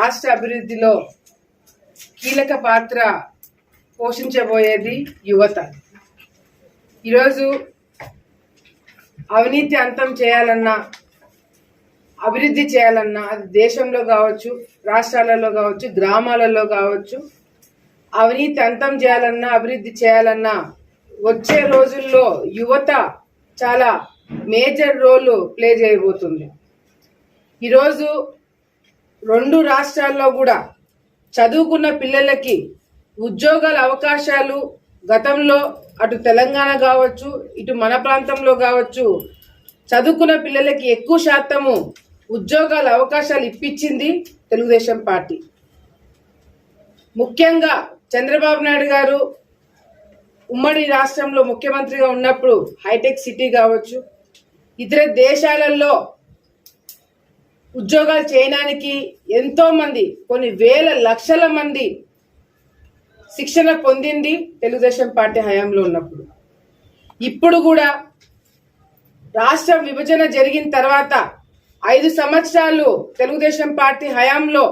రాష్ట్ర అభివృద్ధిలో కీలక పాత్ర పోషించబోయేది యువత. ఈరోజు అవినీతి అంతం చేయాలన్నా అభివృద్ధి చేయాలన్నా అది దేశంలో కావచ్చు రాష్ట్రాలలో కావచ్చు గ్రామాలలో కావచ్చు అవినీతి అంతం చేయాలన్నా అభివృద్ధి చేయాలన్నా వచ్చే రోజుల్లో యువత చాలా మేజర్ రోల్ ప్లే చేయబోతుంది. ఈరోజు రెండు రాష్ట్రాల్లో కూడా చదువుకున్న పిల్లలకి ఉద్యోగాల అవకాశాలు గతంలో అటు తెలంగాణ కావచ్చు ఇటు మన ప్రాంతంలో కావచ్చు చదువుకున్న పిల్లలకి ఎక్కువ శాతము ఉద్యోగాల అవకాశాలు ఇప్పించింది తెలుగుదేశం పార్టీ. ముఖ్యంగా చంద్రబాబు నాయుడు గారు ఉమ్మడి రాష్ట్రంలో ముఖ్యమంత్రిగా ఉన్నప్పుడు హైటెక్ సిటీ కావచ్చు ఇతర దేశాలలో ఉద్యోగాలు చేయడానికి ఎంతో మంది కొన్ని వేల లక్షల మంది శిక్షణ పొందింది తెలుగుదేశం పార్టీ హయాంలో ఉన్నప్పుడు. ఇప్పుడు కూడా రాష్ట్ర విభజన జరిగిన తర్వాత ఐదు సంవత్సరాలు తెలుగుదేశం పార్టీ హయాంలో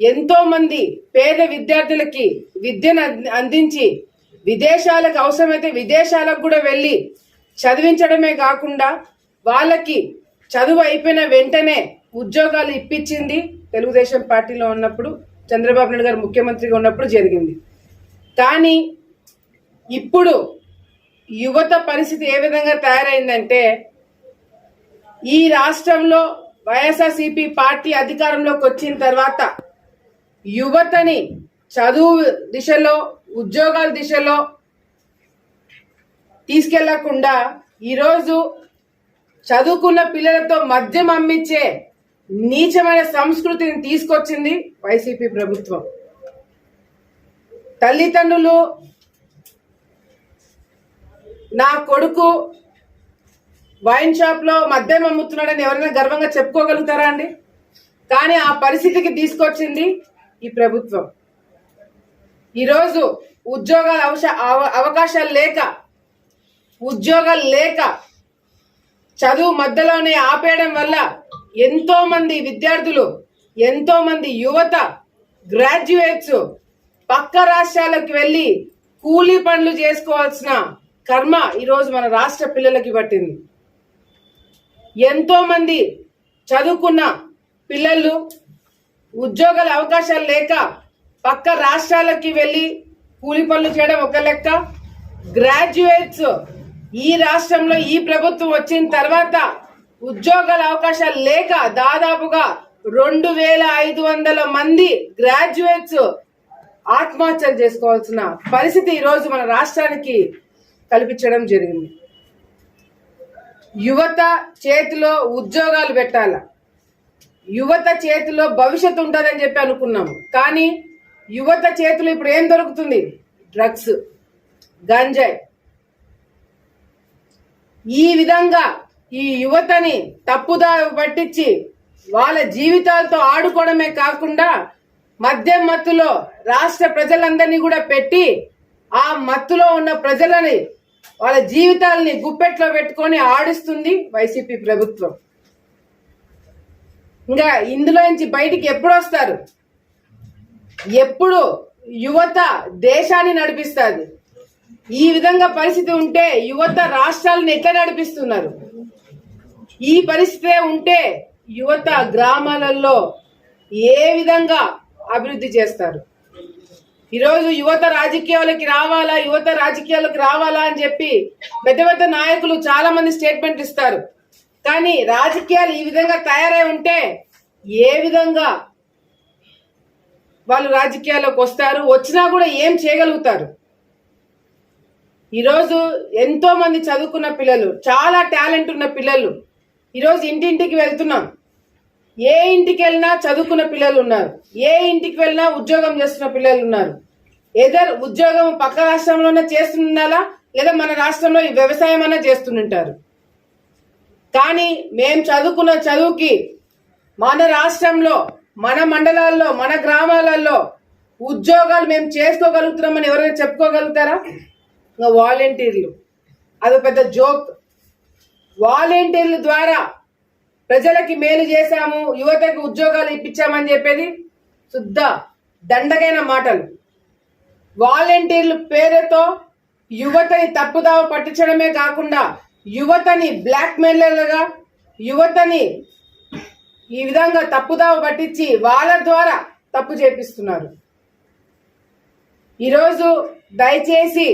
ఎంతో మంది పేద విద్యార్థులకి విద్యను అంది- అందించి విదేశాలకు అవసరమైతే విదేశాలకు కూడా వెళ్ళి చదివించడమే కాకుండా వాళ్ళకి చదువు అయిపోయిన వెంటనే ఉద్యోగాలు ఇప్పించింది తెలుగుదేశం పార్టీలో ఉన్నప్పుడు చంద్రబాబు నాయుడు గారు ముఖ్యమంత్రిగా ఉన్నప్పుడు జరిగింది. కానీ ఇప్పుడు యువత పరిస్థితి ఏ విధంగా తయారైందంటే ఈ రాష్ట్రంలో వైఎస్ఆర్సీపీ పార్టీ అధికారంలోకి వచ్చిన తర్వాత యువతని చదువు దిశలో ఉద్యోగాల దిశలో తీసుకెళ్ళకుండా ఈరోజు చదువుకున్న పిల్లలతో మద్యం అమ్మించే నీచమైన సంస్కృతిని తీసుకొచ్చింది వైసీపీ ప్రభుత్వం. తల్లిదండ్రులు నా కొడుకు వైన్ షాప్లో మద్యం అమ్ముతున్నాడని ఎవరైనా గర్వంగా చెప్పుకోగలుగుతారా అండి? కానీ ఆ పరిస్థితికి తీసుకొచ్చింది ఈ ప్రభుత్వం. ఈరోజు ఉద్యోగాల అవశ- అవ- అవకాశాలు లేక ఉద్యోగాలు లేక చదువు మధ్యలోనే ఆపేయడం వల్ల ఎంతోమంది విద్యార్థులు ఎంతోమంది యువత గ్రాడ్యుయేట్స్ పక్క రాష్ట్రాలకు వెళ్ళి కూలీ పనులు చేసుకోవాల్సిన కర్మ ఈరోజు మన రాష్ట్ర పిల్లలకి పట్టింది. ఎంతోమంది చదువుకున్న పిల్లలు ఉద్యోగాల అవకాశాలు లేక పక్క రాష్ట్రాలకి వెళ్ళి కూలి పనులు చేయడం ఒక లెక్క. గ్రాడ్యుయేట్స్ ఈ రాష్ట్రంలో ఈ ప్రభుత్వం వచ్చిన తర్వాత ఉద్యోగాల అవకాశాలు లేక దాదాపుగా రెండు వేల ఐదు వందల మంది గ్రాడ్యుయేట్స్ ఆత్మహత్యలు చేసుకోవాల్సిన పరిస్థితి ఈరోజు మన రాష్ట్రానికి కల్పించడం జరిగింది. యువత చేతిలో ఉద్యోగాలు పెట్టాల. యువత చేతిలో భవిష్యత్తు ఉంటుందని చెప్పి అనుకున్నాము కానీ యువత చేతిలో ఇప్పుడు ఏం దొరుకుతుంది? డ్రగ్స్ గంజాయి. ఈ విధంగా ఈ యువతని తప్పుదా పట్టించి వాళ్ళ జీవితాలతో ఆడుకోవడమే కాకుండా మద్యం మత్తులో రాష్ట్ర ప్రజలందరినీ కూడా పెట్టి ఆ మత్తులో ఉన్న ప్రజలని వాళ్ళ జీవితాలని గుప్పెట్లో పెట్టుకొని ఆడిస్తుంది వైసీపీ ప్రభుత్వం. ఇంకా ఇందులో నుంచి బయటికి ఎప్పుడు వస్తారు? ఎప్పుడు యువత దేశాన్ని నడిపిస్తుంది? ఈ విధంగా పరిస్థితి ఉంటే యువత రాష్ట్రాలను ఎట్లా నడిపిస్తున్నారు? ఈ పరిస్థితే ఉంటే యువత గ్రామాలలో ఏ విధంగా అభివృద్ధి చేస్తారు? ఈరోజు యువత రాజకీయాలకి రావాలా యువత రాజకీయాలకు రావాలా అని చెప్పి పెద్ద పెద్ద నాయకులు చాలా మంది స్టేట్మెంట్ ఇస్తారు. కానీ రాజకీయాలు ఈ విధంగా తయారై ఉంటే ఏ విధంగా వాళ్ళు రాజకీయాల్లోకి వస్తారు? వచ్చినా కూడా ఏం చేయగలుగుతారు? ఈరోజు ఎంతో మంది చదువుకున్న పిల్లలు చాలా టాలెంట్ ఉన్న పిల్లలు ఈరోజు ఇంటింటికి వెళ్తున్నాం. ఏ ఇంటికి వెళ్ళినా చదువుకున్న పిల్లలు ఉన్నారు. ఏ ఇంటికి వెళ్ళినా ఉద్యోగం చేస్తున్న పిల్లలు ఉన్నారు. ఏదర్ ఉద్యోగం పక్క రాష్ట్రంలోనే చేస్తుండాలా? లేదా మన రాష్ట్రంలో ఈ వ్యవసాయం అన్నా చేస్తుంటారు కానీ మేము చదువుకున్న చదువుకి మన రాష్ట్రంలో మన మండలాల్లో మన గ్రామాలలో ఉద్యోగాలు మేము చేసుకోగలుగుతున్నామని ఎవరైనా చెప్పుకోగలుగుతారా? ఇంకా వాలంటీర్లు. అది పెద్ద జోక్. వాలంటీర్ల ద్వారా ప్రజలకి మేలు చేశాము యువతకు ఉద్యోగాలు ఇప్పించామని చెప్పేది శుద్ధ దండగైన మాటలు. వాలంటీర్లు పేరుతో యువతని తప్పుదావ పట్టించడమే కాకుండా యువతని బ్లాక్మెయిలర్లుగా యువతని ఈ విధంగా తప్పుదావ పట్టించి వాళ్ళ ద్వారా తప్పు చేపిస్తున్నారు. ఈరోజు దయచేసి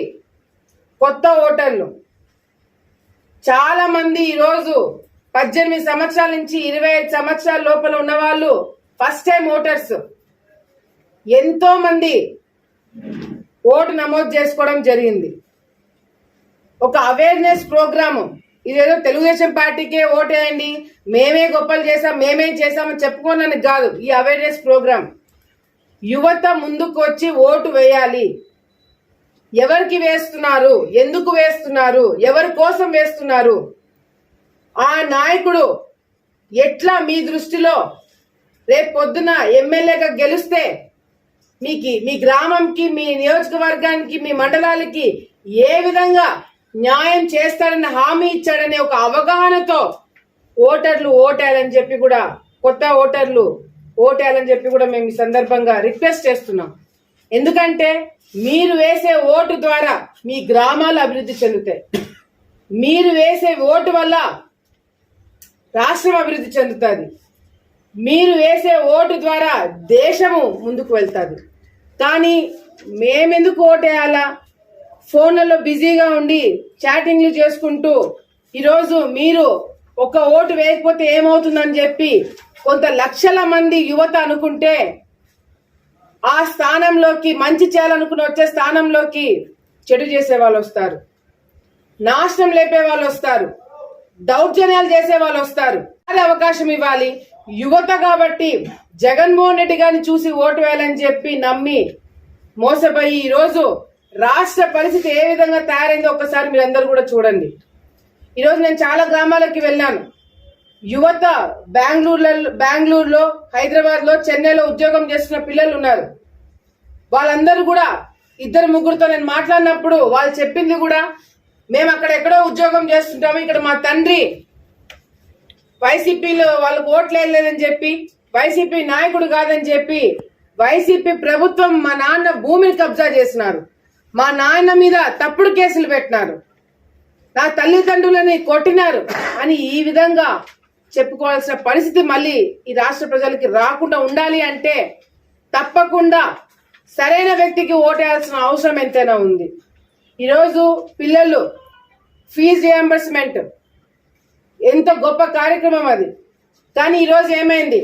కొత్త ఓటర్లు చాలా మంది ఈరోజు పద్దెనిమిది సంవత్సరాల నుంచి ఇరవై ఐదు సంవత్సరాల లోపల ఉన్నవాళ్ళు ఫస్ట్ టైం ఓటర్స్ ఎంతో మంది ఓటు నమోదు చేసుకోవడం జరిగింది. ఒక అవేర్నెస్ ప్రోగ్రాము ఇదేదో తెలుగుదేశం పార్టీకే ఓటేయండి మేమే గొప్పలు చేసాం మేమేం చేసామని చెప్పుకోనని కాదు. ఈ అవేర్నెస్ ప్రోగ్రామ్ యువత ముందుకు వచ్చి ఓటు వేయాలి. ఎవరికి వేస్తున్నారు? ఎందుకు వేస్తున్నారు? ఎవరి కోసం వేస్తున్నారు? ఆ నాయకుడు ఎట్లా మీ దృష్టిలో రేపు పొద్దున ఎమ్మెల్యేగా గెలిస్తే మీకు మీ గ్రామంకి మీ నియోజకవర్గానికి మీ మండలాలకి ఏ విధంగా న్యాయం చేస్తాడని హామీ ఇచ్చాడనే ఒక అవగాహనతో ఓటర్లు ఓటేయాలని చెప్పి కూడా కొత్త ఓటర్లు ఓటేయాలని చెప్పి కూడా మేము ఈ సందర్భంగా రిక్వెస్ట్ చేస్తున్నాం. ఎందుకంటే మీరు వేసే ఓటు ద్వారా మీ గ్రామాలు అభివృద్ధి చెందుతాయి. మీరు వేసే ఓటు వల్ల రాష్ట్రం అభివృద్ధి చెందుతుంది. మీరు వేసే ఓటు ద్వారా దేశము ముందుకు వెళ్తుంది. కానీ మేమెందుకు ఓటేయాలా? ఫోన్లలో బిజీగా ఉండి చాటింగ్లు చేసుకుంటూ ఈరోజు మీరు ఒక ఓటు వేయకపోతే ఏమవుతుందని చెప్పి కొంత లక్షల మంది యువత అనుకుంటే ఆ స్థానంలోకి మంచి చేయాలనుకుని వచ్చే స్థానంలోకి చెడు చేసే వాళ్ళు వస్తారు. నాశనం లేపే వాళ్ళు వస్తారు. దౌర్జన్యాలు చేసే వాళ్ళు వస్తారు. అది అవకాశం ఇవ్వాలి. యువత కాబట్టి జగన్మోహన్ రెడ్డి గారిని చూసి ఓటు వేయాలని చెప్పి నమ్మి మోసపోయి ఈరోజు రాష్ట్ర పరిస్థితి ఏ విధంగా తయారైందో ఒక్కసారి మీరందరూ కూడా చూడండి. ఈరోజు నేను చాలా గ్రామాలకి వెళ్ళాను. యువత బెంగళూరులో బెంగళూరులో హైదరాబాద్లో చెన్నైలో ఉద్యోగం చేస్తున్న పిల్లలు ఉన్నారు. వాళ్ళందరూ కూడా ఇద్దరు ముగ్గురుతో నేను మాట్లాడినప్పుడు వాళ్ళు చెప్పింది కూడా మేము అక్కడ ఎక్కడో ఉద్యోగం చేస్తుంటాము. ఇక్కడ మా తండ్రి వైసీపీలో వాళ్ళకు ఓట్లు వేయలేదని చెప్పి వైసీపీ నాయకుడు కాదని చెప్పి వైసీపీ ప్రభుత్వం మా నాన్న భూమిని కబ్జా చేసినారు. మా నాయన మీద తప్పుడు కేసులు పెట్టినారు. నా తల్లిదండ్రులని కొట్టినారు అని ఈ విధంగా చెప్పుకోవాల్సిన పరిస్థితి మళ్ళీ ఈ రాష్ట్ర ప్రజలకి రాకుండా ఉండాలి అంటే తప్పకుండా సరైన వ్యక్తికి ఓటేయాల్సిన అవసరం ఎంతైనా ఉంది. ఈరోజు పిల్లలు ఫీజు రియంబర్స్మెంట్ ఎంత గొప్ప కార్యక్రమం అది. కానీ ఈరోజు ఏమైంది?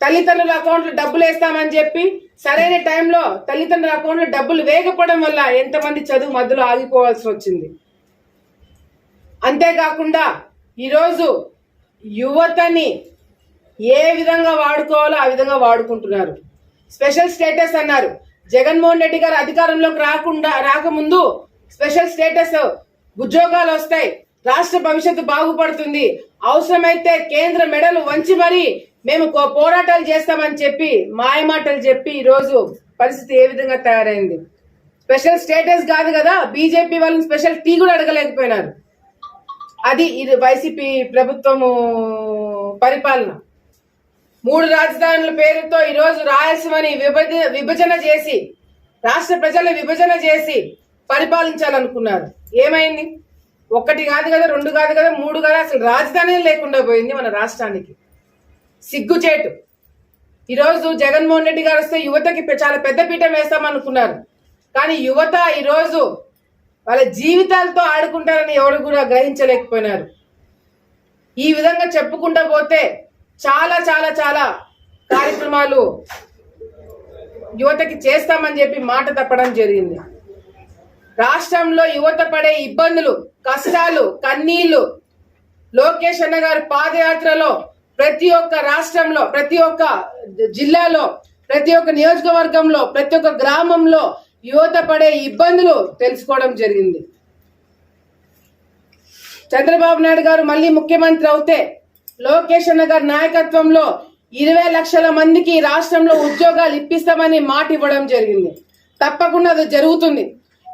తల్లిదండ్రుల అకౌంట్లో డబ్బులు వేస్తామని చెప్పి సరైన టైంలో తల్లిదండ్రుల అకౌంట్లో డబ్బులు వేయకపోవడం వల్ల ఎంతమంది చదువు మధ్యలో ఆగిపోవాల్సి వచ్చింది. అంతేకాకుండా ఈరోజు యువతని ఏ విధంగా వాడుకోవాలో ఆ విధంగా వాడుకుంటున్నారు. స్పెషల్ స్టేటస్ అన్నారు. జగన్మోహన్ రెడ్డి గారు అధికారంలోకి రాకుండా రాకముందు స్పెషల్ స్టేటస్ ఉద్యోగాలు వస్తాయి. రాష్ట్ర భవిష్యత్తు బాగుపడుతుంది. అవసరమైతే కేంద్ర మెడలు వంచి మరీ మేము కో- పోరాటాలు చేస్తామని చెప్పి మాయమాటలు చెప్పి ఈరోజు పరిస్థితి ఏ విధంగా తయారైంది? స్పెషల్ స్టేటస్ కాదు కదా బీజేపీ వాళ్ళని స్పెషల్ టీ కూడా అడగలేకపోయినారు. అది ఇది వైసీపీ ప్రభుత్వము పరిపాలన. మూడు రాజధానుల పేరుతో ఈరోజు రాయలసీమని విభజ విభజన చేసి రాష్ట్ర ప్రజల విభజన చేసి పరిపాలించాలనుకున్నారు. ఏమైంది? ఒక్కటి కాదు కదా రెండు కాదు కదా మూడు కాదు అసలు రాజధాని లేకుండా పోయింది మన రాష్ట్రానికి. సిగ్గుచేటు. ఈరోజు జగన్మోహన్ రెడ్డి గారు వస్తే యువతకి చాలా పెద్ద పీఠం వేస్తామనుకున్నారు. కానీ యువత ఈరోజు వాళ్ళ జీవితాలతో ఆడుకుంటారని ఎవరు కూడా గ్రహించలేకపోయినారు. ఈ విధంగా చెప్పుకుంటా పోతే చాలా చాలా చాలా కార్యక్రమాలు యువతకి చేస్తామని చెప్పి మాట తప్పడం జరిగింది. రాష్ట్రంలో యువత పడే ఇబ్బందులు కష్టాలు కన్నీళ్ళు లోకేష్ అన్న గారి పాదయాత్రలో ప్రతి ఒక్క రాష్ట్రంలో ప్రతి ఒక్క జిల్లాలో ప్రతి ఒక్క నియోజకవర్గంలో ప్రతి ఒక్క గ్రామంలో యువత పడే ఇబ్బందులు తెలుసుకోవడం జరిగింది. చంద్రబాబు నాయుడు గారు మళ్ళీ ముఖ్యమంత్రి అవుతే లోకేష్ అన్న గారి నాయకత్వంలో ఇరవై లక్షల మందికి రాష్ట్రంలో ఉద్యోగాలు ఇప్పిస్తామని మాట ఇవ్వడం జరిగింది. తప్పకుండా అది జరుగుతుంది.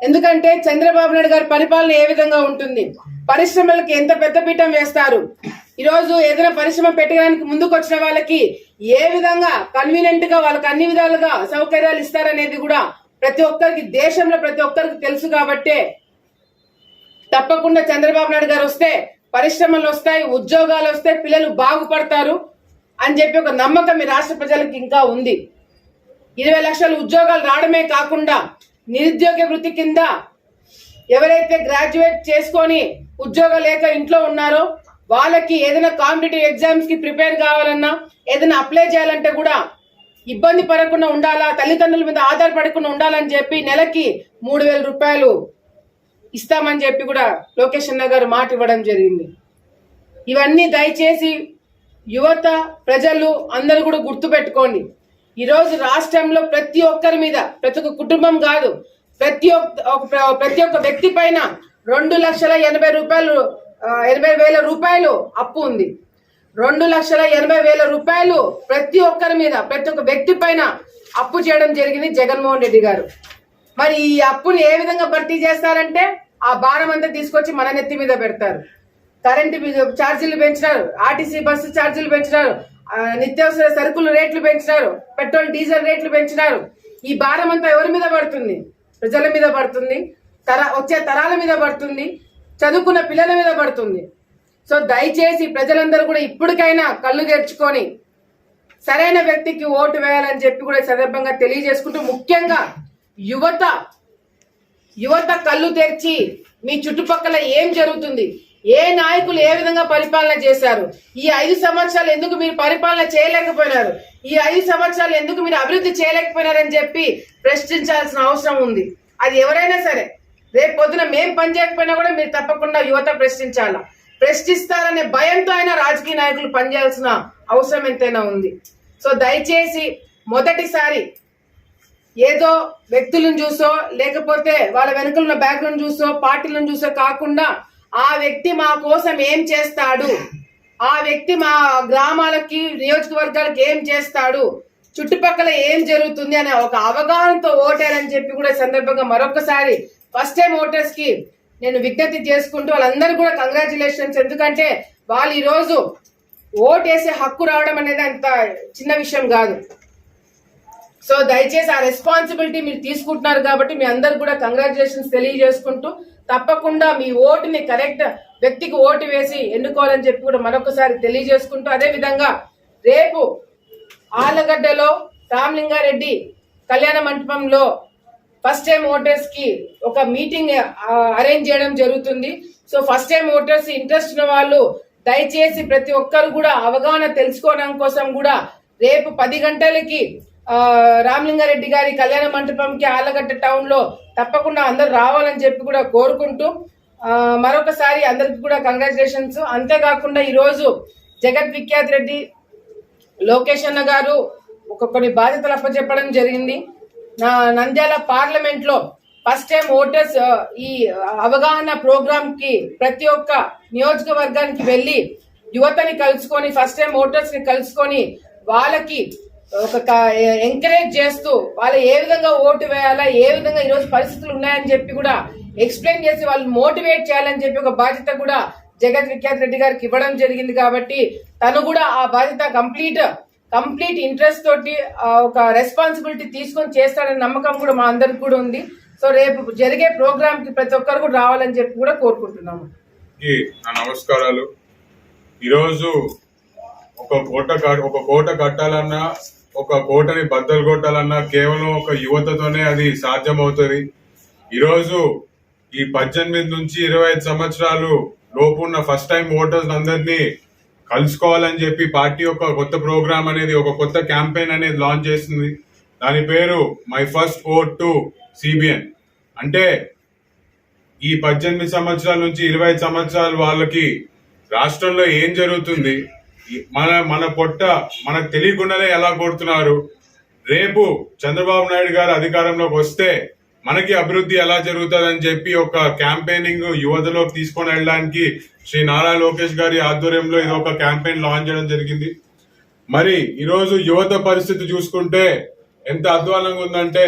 ఎందుకంటే చంద్రబాబు నాయుడు గారి పరిపాలన ఏ విధంగా ఉంటుంది? పరిశ్రమలకు ఎంత పెద్ద పీఠం వేస్తారు? ఈరోజు ఏదైనా పరిశ్రమ పెట్టడానికి ముందుకు వచ్చిన వాళ్ళకి ఏ విధంగా కన్వీనియంట్గా వాళ్ళకి అన్ని విధాలుగా సౌకర్యాలు ఇస్తారనేది కూడా ప్రతి ఒక్కరికి దేశంలో ప్రతి ఒక్కరికి తెలుసు కాబట్టే తప్పకుండా చంద్రబాబు నాయుడు గారు వస్తే పరిశ్రమలు వస్తాయి ఉద్యోగాలు వస్తాయి పిల్లలు బాగుపడతారు అని చెప్పి ఒక నమ్మకం ఈ రాష్ట్ర ప్రజలకు ఇంకా ఉంది. ఇరవై లక్షల ఉద్యోగాలు రావడమే కాకుండా నిరుద్యోగ వృత్తి కింద ఎవరైతే గ్రాడ్యుయేట్ చేసుకొని ఉద్యోగం లేక ఇంట్లో ఉన్నారో వాళ్ళకి ఏదైనా కాంపిటేటివ్ ఎగ్జామ్స్కి ప్రిపేర్ కావాలన్నా ఏదైనా అప్లై చేయాలంటే కూడా ఇబ్బంది పడకుండా ఉండాలా తల్లిదండ్రుల మీద ఆధారపడకుండా ఉండాలని చెప్పి నెలకి మూడు వేల రూపాయలు ఇస్తామని చెప్పి కూడా లోకేష్ అన్న గారు మాట ఇవ్వడం జరిగింది. ఇవన్నీ దయచేసి యువత ప్రజలు అందరూ కూడా గుర్తుపెట్టుకోండి ఈరోజు రాష్ట్రంలో ప్రతి ఒక్కరి మీద ప్రతి ఒక్క కుటుంబం కాదు ప్రతి ఒక్క ప్రతి ఒక్క వ్యక్తి పైన రెండు లక్షల ఎనభై రూపాయలు ఎనభై వేల రూపాయలు అప్పు ఉంది. రెండు లక్షల ఎనభై వేల రూపాయలు ప్రతి ఒక్కరి మీద ప్రతి ఒక్క వ్యక్తి పైన అప్పు చేయడం జరిగింది జగన్మోహన్ రెడ్డి గారు. మరి ఈ అప్పుని ఏ విధంగా భర్తీ చేస్తారంటే ఆ భారం అంతా తీసుకొచ్చి మన నెత్తి మీద పెడతారు. కరెంటు ఛార్జీలు పెంచినారు. ఆర్టీసీ బస్సు ఛార్జీలు పెంచినారు. నిత్యావసర సరుకులు రేట్లు పెంచినారు. పెట్రోల్ డీజిల్ రేట్లు పెంచినారు. ఈ భారం అంతా ఎవరి మీద పడుతుంది? ప్రజల మీద పడుతుంది. తర వచ్చే తరాల మీద పడుతుంది. చదువుకున్న పిల్లల మీద పడుతుంది. సో దయచేసి ప్రజలందరూ కూడా ఇప్పటికైనా కళ్ళు తెరుచుకొని సరైన వ్యక్తికి ఓటు వేయాలని చెప్పి కూడా సందర్భంగా తెలియజేసుకుంటూ ముఖ్యంగా యువత యువత కళ్ళు తెరిచి మీ చుట్టుపక్కల ఏం జరుగుతుంది? ఏ నాయకులు ఏ విధంగా పరిపాలన చేశారు? ఈ ఐదు సంవత్సరాలు ఎందుకు మీరు పరిపాలన చేయలేకపోయినారు? ఈ ఐదు సంవత్సరాలు ఎందుకు మీరు అభివృద్ధి చేయలేకపోయినారని చెప్పి ప్రశ్నించాల్సిన అవసరం ఉంది. అది ఎవరైనా సరే రేపు పొద్దున మేం పని చేయకపోయినా కూడా మీరు తప్పకుండా యువత ప్రశ్నించాలా? ప్రశ్నిస్తారనే భయంతో అయినా రాజకీయ నాయకులు పనిచేయాల్సిన అవసరం ఎంతైనా ఉంది. సో దయచేసి మొదటిసారి ఏదో వ్యక్తులను చూసో లేకపోతే వాళ్ళ వెనుకల ఉన్న బ్యాక్గ్రౌండ్ చూసో పార్టీలను చూసో కాకుండా ఆ వ్యక్తి మా కోసం ఏం చేస్తాడు? ఆ వ్యక్తి మా గ్రామాలకి నియోజకవర్గాలకి ఏం చేస్తాడు? చుట్టుపక్కల ఏం జరుగుతుంది అనే ఒక అవగాహనతో ఓటారని చెప్పి కూడా సందర్భంగా మరొకసారి ఫస్ట్ టైం ఓటర్స్కి నేను విజ్ఞప్తి చేసుకుంటూ వాళ్ళందరూ కూడా కంగ్రాచులేషన్స్ ఎందుకంటే వాళ్ళు ఈరోజు ఓటేసే హక్కు రావడం అనేది అంత చిన్న విషయం కాదు. సో దయచేసి ఆ రెస్పాన్సిబిలిటీ మీరు తీసుకుంటున్నారు కాబట్టి మీ అందరు కూడా కంగ్రాచులేషన్స్ తెలియజేసుకుంటూ తప్పకుండా మీ ఓటుని కరెక్ట్ వ్యక్తికి ఓటు వేసి ఎన్నుకోవాలని చెప్పి కూడా మరొకసారి తెలియజేసుకుంటూ అదే విధంగా రేపు ఆలగడ్డలో రామలింగారెడ్డి కళ్యాణ మంటపంలో ఫస్ట్ టైం ఓటర్స్కి ఒక మీటింగ్ అరేంజ్ చేయడం జరుగుతుంది. So first time voters interested ఉన్న వాళ్ళు దయచేసి ప్రతి ఒక్కరు కూడా అవగాహన తెలుసుకోవడం కోసం కూడా రేపు పది గంటలకి రామలింగారెడ్డి గారి కళ్యాణ మంటపంకి ఆలగడ్డ టౌన్లో తప్పకుండా అందరు రావాలని చెప్పి కూడా కోరుకుంటూ మరొకసారి అందరికి కూడా కంగ్రాచులేషన్స్. అంతేకాకుండా ఈరోజు జగత్ విఖ్యాత్ రెడ్డి లోకేష్ అన్న గారు ఒక కొన్ని బాధ్యతలు అప్పచెప్పడం జరిగింది. నా నంద్యాల పార్లమెంట్లో ఫస్ట్ టైం ఓటర్స్ ఈ అవగాహన ప్రోగ్రామ్కి ప్రతి ఒక్క నియోజకవర్గానికి వెళ్ళి యువతని కలుసుకొని ఫస్ట్ టైం ఓటర్స్ని కలుసుకొని వాళ్ళకి ఒక ఎంకరేజ్ చేస్తూ వాళ్ళు ఏ విధంగా ఓటు వేయాలా ఏ విధంగా ఈరోజు పరిస్థితులు ఉన్నాయని చెప్పి కూడా ఎక్స్ప్లెయిన్ చేసి వాళ్ళు మోటివేట్ చేయాలని చెప్పి ఒక బాధ్యత కూడా జగత్ విఖ్యాత్ రెడ్డి గారికి ఇవ్వడం జరిగింది కాబట్టి తను కూడా ఆ బాధ్యత కంప్లీట్ కంప్లీట్ ఇంట్రెస్ట్ తోటి ఒక రెస్పాన్సిబిలిటీ తీసుకొని చేస్తాడనే నమ్మకం కూడా మా అందరికి కూడా ఉంది. సో రేపు జరిగే ప్రోగ్రామ్కి ప్రతి ఒక్కరు కూడా రావాలని చెప్పి కూడా కోరుకుంటున్నాము. నా నమస్కారాలు. ఈరోజు ఒక కోట ఒక కోట కట్టాలన్నా ఒక కోటని బద్దలు కొట్టాలన్నా కేవలం ఒక యువతతోనే అది సాధ్యమవుతుంది. ఈరోజు ఈ పద్దెనిమిది నుంచి ఇరవై ఐదు సంవత్సరాలు లోపు ఉన్న ఫస్ట్ టైం ఓటర్స్ అందరినీ కలుసుకోవాలని చెప్పి పార్టీ ఒక కొత్త ప్రోగ్రామ్ అనేది ఒక కొత్త క్యాంపెయిన్ అనేది లాంచ్ చేసింది. దాని పేరు my first vote to CBN. అంటే ఈ పద్దెనిమిది సంవత్సరాల నుంచి ఇరవై ఐదు సంవత్సరాల వాళ్ళకి రాష్ట్రంలో ఏం జరుగుతుంది? మన మన పొట్ట మనకు తెలియకుండానే ఎలా కొడుతున్నారు? రేపు చంద్రబాబు నాయుడు గారు అధికారంలోకి వస్తే మనకి అభివృద్ధి ఎలా జరుగుతుంది అని చెప్పి ఒక క్యాంపెయినింగ్ యువతలోకి తీసుకొని వెళ్ళడానికి శ్రీ నారా లోకేష్ గారి ఆధ్వర్యంలో ఇది ఒక క్యాంపెయిన్ లాంచ్ చేయడం జరిగింది. మరి ఈరోజు యువత పరిస్థితి చూసుకుంటే ఎంత అధ్వానంగా ఉందంటే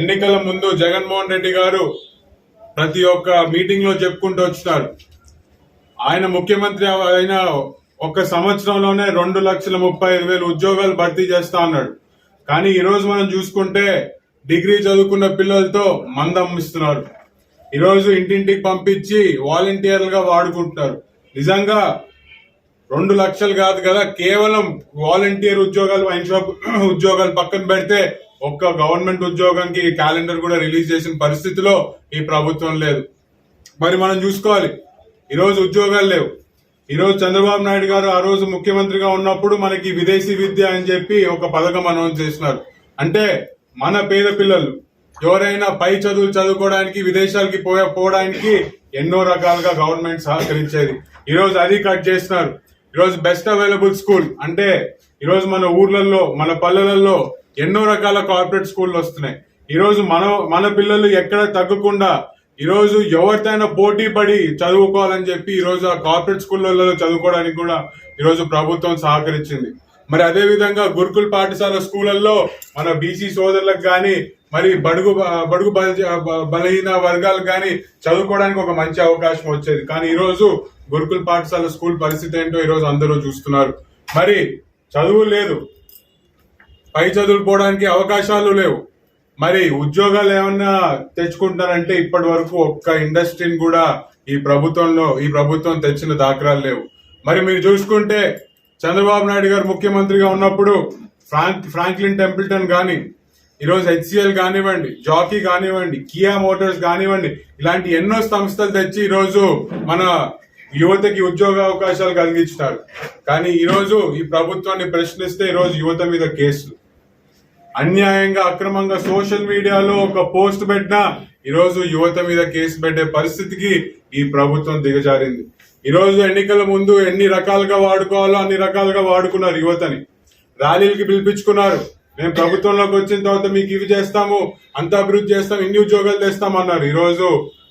ఎన్నికల ముందు జగన్మోహన్ రెడ్డి గారు ప్రతి ఒక్క మీటింగ్లో చెప్పుకుంటూ వచ్చినారు. ఆయన ముఖ్యమంత్రి ఆయన ఒక సంవత్సరంలోనే రెండు లక్షల ముప్పై ఐదు వేలు ఉద్యోగాలు భర్తీ చేస్తా అన్నాడు. కానీ ఈరోజు మనం చూసుకుంటే డిగ్రీ చదువుకున్న పిల్లలతో మందం ఇస్తున్నారు. ఇంటింటికి పంపించి వాలంటీర్లుగా వాడుకుంటున్నారు. నిజంగా రెండు లక్షలు కాదు కదా కేవలం వాలంటీర్ ఉద్యోగాలు వైన్ షాప్ ఉద్యోగాలు పక్కన పెడితే ఒక్క గవర్నమెంట్ ఉద్యోగానికి క్యాలెండర్ కూడా రిలీజ్ చేసిన పరిస్థితిలో ఈ ప్రభుత్వం లేదు. మరి మనం చూసుకోవాలి. ఈరోజు ఉద్యోగాలు లేవు. ఈరోజు చంద్రబాబు నాయుడు గారు ఆ రోజు ముఖ్యమంత్రిగా ఉన్నప్పుడు మనకి విదేశీ విద్య అని చెప్పి ఒక పథకం అనౌన్స్ చేసినారు. అంటే మన పేద పిల్లలు ఎవరైనా పై చదువులు చదువుకోవడానికి విదేశాలకి పోయే పోవడానికి ఎన్నో రకాలుగా గవర్నమెంట్ సహకరించేది. ఈరోజు అది కట్ చేసినారు. ఈరోజు బెస్ట్ అవైలబుల్ స్కూల్ అంటే ఈరోజు మన ఊర్లలో మన పల్లెలలో ఎన్నో రకాల కార్పొరేట్ స్కూళ్ళు వస్తున్నాయి. ఈరోజు మన మన పిల్లలు ఎక్కడ తగ్గకుండా ఈరోజు ఎవరితోనైనా పోటీ పడి చదువుకోవాలని చెప్పి ఈరోజు ఆ కార్పొరేట్ స్కూళ్ళలో చదువుకోవడానికి కూడా ఈరోజు ప్రభుత్వం సహకరించింది. మరి అదే విధంగా గురుకుల్ పాఠశాల స్కూళ్ళల్లో మన బీసీ సోదరులకు కానీ మరి బడుగు బడుగు బల- బలహీన వర్గాలకు కానీ చదువుకోవడానికి ఒక మంచి అవకాశం వచ్చేది. కానీ ఈరోజు గురుకుల గురుకుల్ పాఠశాల స్కూల్ పరిస్థితి ఏంటో ఈరోజు అందరూ చూస్తున్నారు. మరి చదువు లేదు. పై చదువులు పోవడానికి అవకాశాలు లేవు. మరి ఉద్యోగాలు ఏమన్నా తెచ్చుకుంటారంటే ఇప్పటి వరకు ఒక్క ఇండస్ట్రీని కూడా ఈ ప్రభుత్వంలో ఈ ప్రభుత్వం తెచ్చిన దాఖలాలు లేవు. మరి మీరు చూసుకుంటే చంద్రబాబు నాయుడు గారు ముఖ్యమంత్రిగా ఉన్నప్పుడు ఫ్రాంక్ ఫ్రాంక్లిన్ టెంపుల్టన్ కానీ ఈరోజు హెచ్సిఎల్ కానివ్వండి జాకీ కానివ్వండి కియా మోటార్స్ కానివ్వండి ఇలాంటి ఎన్నో సంస్థలు తెచ్చి ఈరోజు మన యువతకి ఉద్యోగ అవకాశాలు కలిగించినారు. కానీ ఈరోజు ఈ ప్రభుత్వాన్ని ప్రశ్నిస్తే ఈరోజు యువత మీద కేసులు. అన్యాయంగా అక్రమంగా సోషల్ మీడియాలో ఒక పోస్ట్ పెట్టినా ఈరోజు యువత మీద కేసు పెట్టే పరిస్థితికి ఈ ప్రభుత్వం దిగజారింది. ఈరోజు ఎన్నికల ముందు ఎన్ని రకాలుగా వాడుకోవాలో అన్ని రకాలుగా వాడుకున్నారు యువతని. ర్యాలీలకి పిలిపించుకున్నారు. మేము ప్రభుత్వంలోకి వచ్చిన తర్వాత మీకు ఇవి చేస్తాము అంత అభివృద్ధి చేస్తాం ఇన్ని ఉద్యోగాలు తెస్తాం అన్నారు. ఈరోజు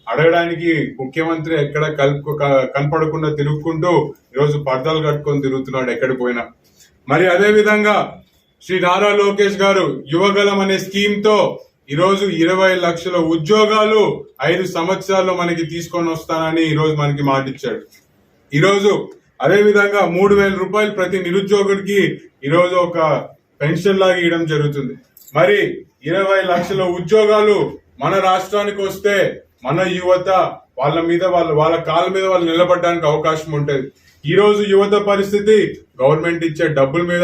అడగడానికి ముఖ్యమంత్రి ఎక్కడ కలుపు కనపడకుండా తిరుగుకుంటూ ఈరోజు పర్దాలు కట్టుకొని తిరుగుతున్నాడు ఎక్కడికి పోయినా. మరి అదే విధంగా శ్రీ నారా లోకేష్ గారు యువగలం అనే స్కీమ్తో ఈరోజు ఇరవై లక్షల ఉద్యోగాలు ఐదు సంవత్సరాల్లో మనకి తీసుకొని వస్తానని ఈరోజు మనకి మాటిచ్చాడు. ఈరోజు అదేవిధంగా మూడు వేల రూపాయలు ప్రతి నిరుద్యోగుడికి ఈరోజు ఒక పెన్షన్ లాగా ఇవ్వడం జరుగుతుంది. మరి ఇరవై లక్షల ఉద్యోగాలు మన రాష్ట్రానికి వస్తే మన యువత వాళ్ళ మీద వాళ్ళ వాళ్ళ కాళ్ళ మీద వాళ్ళు నిలబడడానికి అవకాశం ఉంటుంది. ఈరోజు యువత పరిస్థితి గవర్నమెంట్ ఇచ్చే డబ్బుల మీద